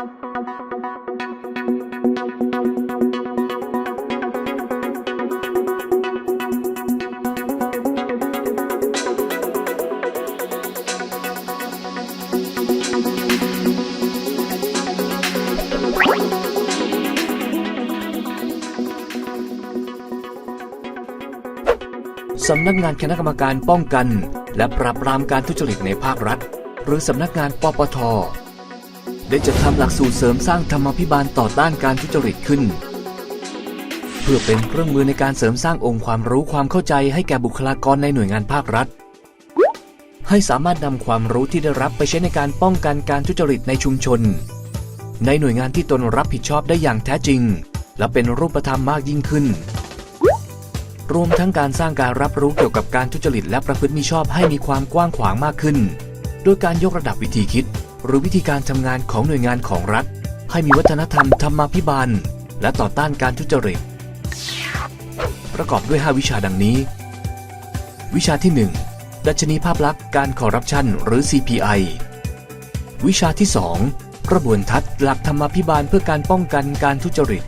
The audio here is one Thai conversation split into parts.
สำนักงานคณะกรรมการป้องกัน และปราบปรามการทุจริตในภาครัฐ หรือสำนักงานปปท ได้จัดทำหลักสูตรเสริมสร้างธรรมาภิบาลต่อต้านการทุจริตขึ้น เพื่อเป็นเครื่องมือในการเสริมสร้างองค์ความรู้ความเข้าใจให้แก่บุคลากรในหน่วยงานภาครัฐ ให้สามารถนำความรู้ที่ได้รับไปใช้ในการป้องกันการทุจริตในชุมชน ในหน่วยงานที่ตนรับผิดชอบได้อย่างแท้จริง และเป็นรูปธรรมมากยิ่งขึ้นรวมทั้งการสร้างการรับรู้เกี่ยวกับการทุจริตและประพฤติมิชอบให้มีความกว้างขวางมากขึ้นโดยการยกระดับวิธีคิด หรือวิธีการทำงานของหน่วยงานของรัฐ ให้มีวัฒนธรรมธรรมาภิบาล และต่อต้านการทุจริต ประกอบด้วย 5 วิชาดังนี้ วิชาที่ 1 ดัชนีภาพลักษณ์การคอร์รัปชันหรือ CPI วิชาที่ 2 กระบวนทัศน์หลักธรรมาภิบาลเพื่อการป้องกันการทุจริต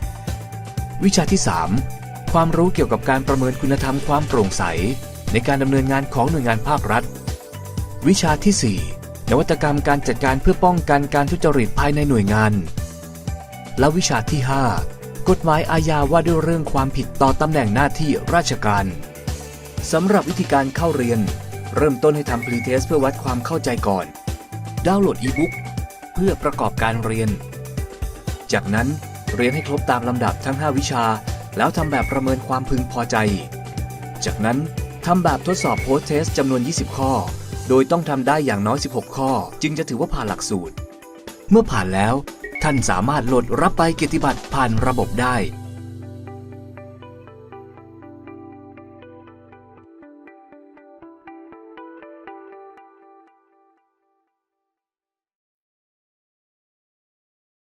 วิชาที่ 3 ความรู้เกี่ยวกับการประเมินคุณธรรมความโปร่งใส ในการดำเนินงานของหน่วยงานภาครัฐ วิชาที่ 4 นวัตกรรมการจัดการเพื่อป้องกันการทุจริตภายในหน่วยงาน และวิชาที่ 5 กฎหมายอาญาว่าด้วยเรื่องความผิดต่อตำแหน่งหน้าที่ราชการสำหรับวิธีการเข้าเรียน เริ่มต้นให้ทำพรีเทสเพื่อวัดความเข้าใจก่อน ดาวน์โหลดอีบุ๊กเพื่อประกอบการเรียน จากนั้นเรียนให้ครบตามลำดับทั้ง 5 วิชา แล้วทำแบบประเมินความพึงพอใจ จากนั้นทำแบบทดสอบโพสเทสจำนวน 20 ข้อ โดยต้องทำได้อย่างน้อย 16 ข้อ จึงจะถือว่าผ่านหลักสูตร เมื่อผ่านแล้ว ท่านสามารถโหลดรับไปเกียรติบัตรผ่านระบบได้